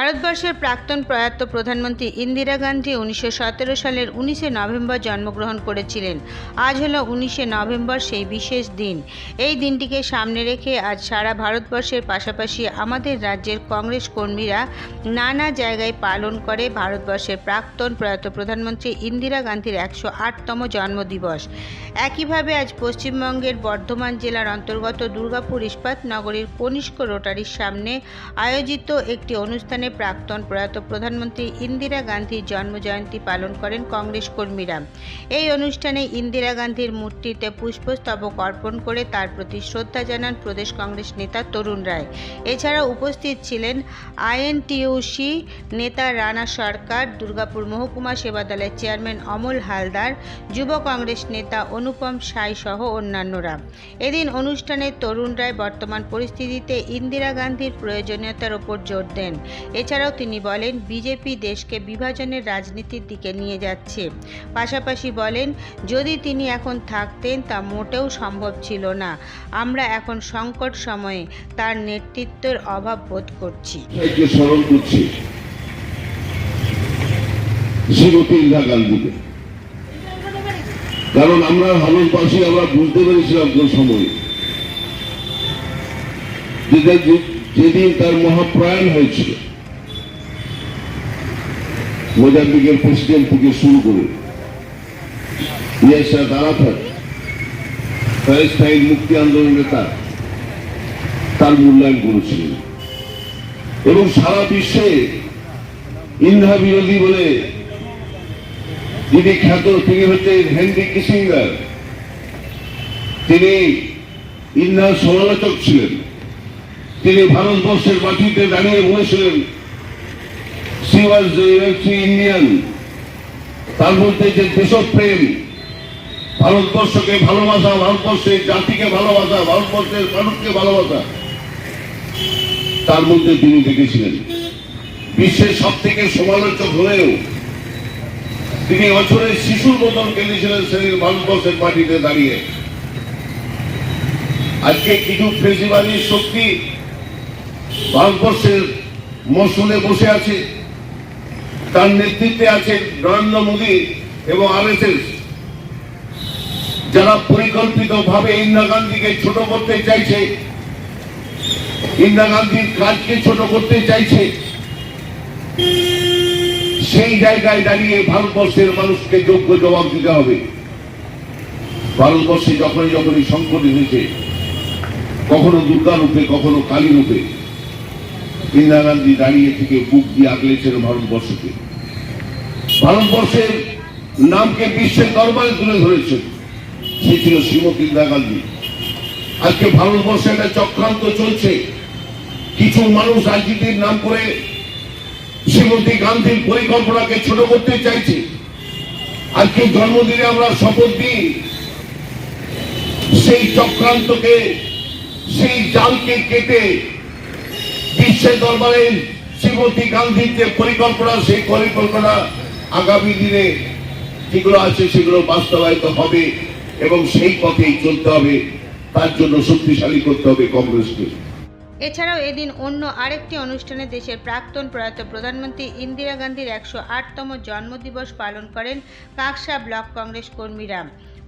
ভারতবর্ষের প্রাক্তন প্রয়াত প্রধানমন্ত্রী ইন্দিরা গান্ধী উনিশশো সতেরো সালের উনিশে নভেম্বর জন্মগ্রহণ করেছিলেন। আজ হলো উনিশে নভেম্বর, সেই বিশেষ দিন। এই দিনটিকে সামনে রেখে আজ সারা ভারতবর্ষের পাশাপাশি আমাদের রাজ্যের কংগ্রেস কর্মীরা নানা জায়গায় পালন করে ভারতবর্ষের প্রাক্তন প্রয়াত প্রধানমন্ত্রী ইন্দিরা গান্ধীর একশো আটতম জন্মদিবস। একইভাবে আজ পশ্চিমবঙ্গের বর্ধমান জেলার অন্তর্গত দুর্গাপুর ইস্পাত নগরীর কনিষ্ক রোটারির সামনে আয়োজিত একটি অনুষ্ঠানে প্রাক্তন প্রয়াত প্রধানমন্ত্রী ইন্দিরা গান্ধীর জন্মজয়ন্তী পালন করেন কংগ্রেস কর্মীরা। এই অনুষ্ঠানে ইন্দিরা গান্ধীর মূর্তিতে পুষ্পস্তবক অর্পণ করে তার প্রতি শ্রদ্ধা জানান প্রদেশ কংগ্রেস নেতা তরুণ রায়। এছাড়া উপস্থিত ছিলেন আইএনটিউসি নেতা রানা সরকার, দুর্গাপুর মহকুমা সেবা দলের চেয়ারম্যান অমল হালদার, যুব কংগ্রেস নেতা অনুপম সাই সহ অন্যান্যরা। এদিন অনুষ্ঠানে তরুণ রায় বর্তমান পরিস্থিতিতে ইন্দিরা গান্ধীর প্রয়োজনীয়তার ওপর জোর দেন। এছাড়াও তিনি বলেন, বিজেপি দেশকে বিভাজনের রাজনীতির দিকে নিয়ে যাচ্ছে। পাশাপাশি বলেন, যদি তিনি এখন থাকতেন তা মোটেও সম্ভব ছিল না। আমরা এখন সংকট সময়ে তার নেতৃত্বের অভাব বোধ করছি। কারণ আমরা ভারতবাসী আমরা বুঝতে পেরেছিলাম কোন সময় যেদিন তার মহাপ্রয়াণ হয়েছিল মোজাম্বিকের প্রেসিডেন্ট থেকে শুরু করে ইয়াসা দারাফাত প্যালেস্টাইন মুক্তি আন্দোলন নেতা, তার মূল্যায়ন করেছিলেন। এবং সারা বিশ্বে ইন্ধা বিরোধী বলে যিনি খ্যাত, তিনি হচ্ছেন হেনরি কিসিঙ্গার তিনি ইন্ধার সমালোচক ছিলেন। তিনি ভারতবর্ষের মাটিতে দাঁড়িয়ে বলেছিলেন সি ওয়াজ ইন্ডিয়ান, তার মধ্যে যে দেশপ্রেম, ভারতবর্ষকে ভালোবাসা, ভারতবর্ষের জাতিকে ভালোবাসা, ভারতবর্ষের মানুষকে ভালোবাসা, তার মধ্যে তিনি দেখেছিলেন। বিশ্বের সব থেকে সমালোচক হলেও তিনি বছরের শিশুর মতন কেঁদেছিলেন সেদিন ভারতবর্ষের মাটিতে দাঁড়িয়ে। আজকে কিছু ফেসিবাদী শক্তি ভারতবর্ষের মসুলে বসে আছে। তার নেতৃত্বে আছে নরেন্দ্র মোদী এবং আর যারা পরিকল্পিত ভাবে ইন্দিরা গান্ধীকে ছোট করতে চাইছে, ইন্দিরা গান্ধীর কাজকে ছোট করতে চাইছে, সেই জায়গায় দাঁড়িয়ে ভারতবর্ষের মানুষকে যোগ্য জবাব দিতে হবে। ভারতবর্ষে যখনই যখনই সংকট এসেছে, কখনো দুর্গা রূপে কখনো কালী রূপে ইন্দিরা গান্ধী দাঁড়িয়ে থেকে বুক দিয়ে আগলেছেন ভারতবর্ষকে। ভারতবর্ষের নামকে বিশ্বের দরবারে তুলে ধরেছেন সে ছিল শ্রীমতী ইন্দিরা গান্ধী। আজকে ভারতবর্ষে একটা চক্রান্ত চলছে। কিছু মানুষ রাজনীতির নাম করে শ্রীমতী গান্ধীর পরিকল্পনাকে ছোট করতে চাইছে। আজকে জন্মদিনে আমরা শপথ দিই, সেই চক্রান্তকে, সেই জালকে কেটে বিশ্বের দরবারে শ্রীমতী গান্ধীর যে পরিকল্পনা, সেই পরিকল্পনা আগামী দিনে যেগুলো আছে সেগুলো বাস্তবায়িত হবে এবং সেই পথেই চলতে হবে। তার জন্য শক্তিশালী করতে হবে কংগ্রেসকে। এছাড়াও এদিন অন্য আরেকটি অনুষ্ঠানে দেশের প্রাক্তন প্রয়াত প্রধানমন্ত্রী ইন্দিরা গান্ধীর একশো আটতম জন্মদিবস পালন করেন কাকসা ব্লক কংগ্রেস কর্মীরা।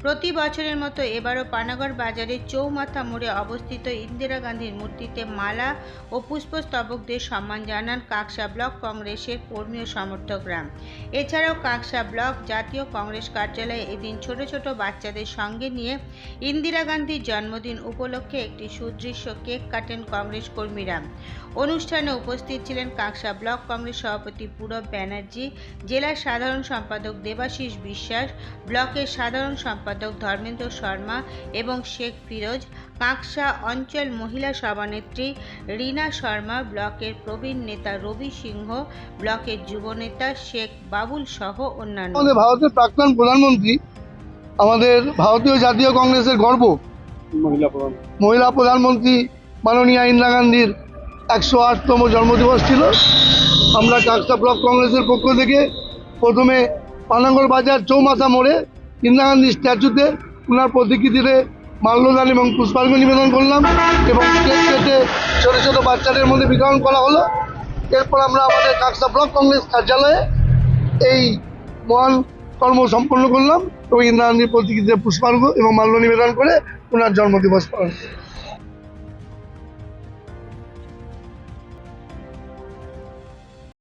প্রতি বছরের মতো এবারও পানাগড় বাজারের চৌমাথা মোড়ে অবস্থিত ইন্দিরা গান্ধীর মূর্তিতে মালা ও পুষ্পস্তবক দিয়ে সম্মান জানান কাকসা ব্লক কংগ্রেসের কর্মী ও সমর্থকরা। এছাড়াও কাকসা ব্লক জাতীয় কংগ্রেস কার্যালয়ে এদিন ছোট ছোট বাচ্চাদের সঙ্গে নিয়ে ইন্দিরা গান্ধীর জন্মদিন উপলক্ষে একটি সুদৃশ্য কেক কাটেন কংগ্রেস কর্মীরা। অনুষ্ঠানে উপস্থিত ছিলেন কাকসা ব্লক কংগ্রেস সভাপতি পূরব ব্যানার্জি, জেলার সাধারণ সম্পাদক দেবাশিস বিশ্বাস, ব্লকের সাধারণ সম্পাদক ধর্মেন্দ্র শর্মা এবং শেখ ফিরোজ কাকসা অঞ্চল মহিলা সভানেত্রী রীনা শর্মা ব্লকের প্রবীণ নেতা রবি সিংহ ব্লকের যুবনেতা শেখ বাবুল সহ অন্যান্য। আমাদের ভারতের প্রাক্তন প্রধানমন্ত্রী আমাদের ভারতীয় জাতীয় কংগ্রেসের গর্ব। মহিলা প্রধানমন্ত্রী মাননীয়া ইন্দিরা গান্ধীর একশো আটতম জন্মদিবস ছিল। আমরা কাকসা ব্লক কংগ্রেসের পক্ষ থেকে প্রথমে পানাগড় বাজার চৌমাথা মোড়ে ইন্দিরা গান্ধী স্ট্যাচুতে ওনার প্রতিকৃতিতে মাল্যদান এবং পুষ্পার্ঘ নিবেদন করলাম এবং কেক কেটে ছোটো ছোটো বাচ্চাদের মধ্যে বিতরণ করা হলো এরপর আমরা আমাদের কাকসা ব্লক কংগ্রেস কার্যালয়ে এই মহান কর্ম সম্পন্ন করলাম এবং ইন্দিরা গান্ধীর প্রতিকৃতিতে পুষ্পার্ঘ এবং মাল্য নিবেদন করে ওনার জন্মদিবস পালন।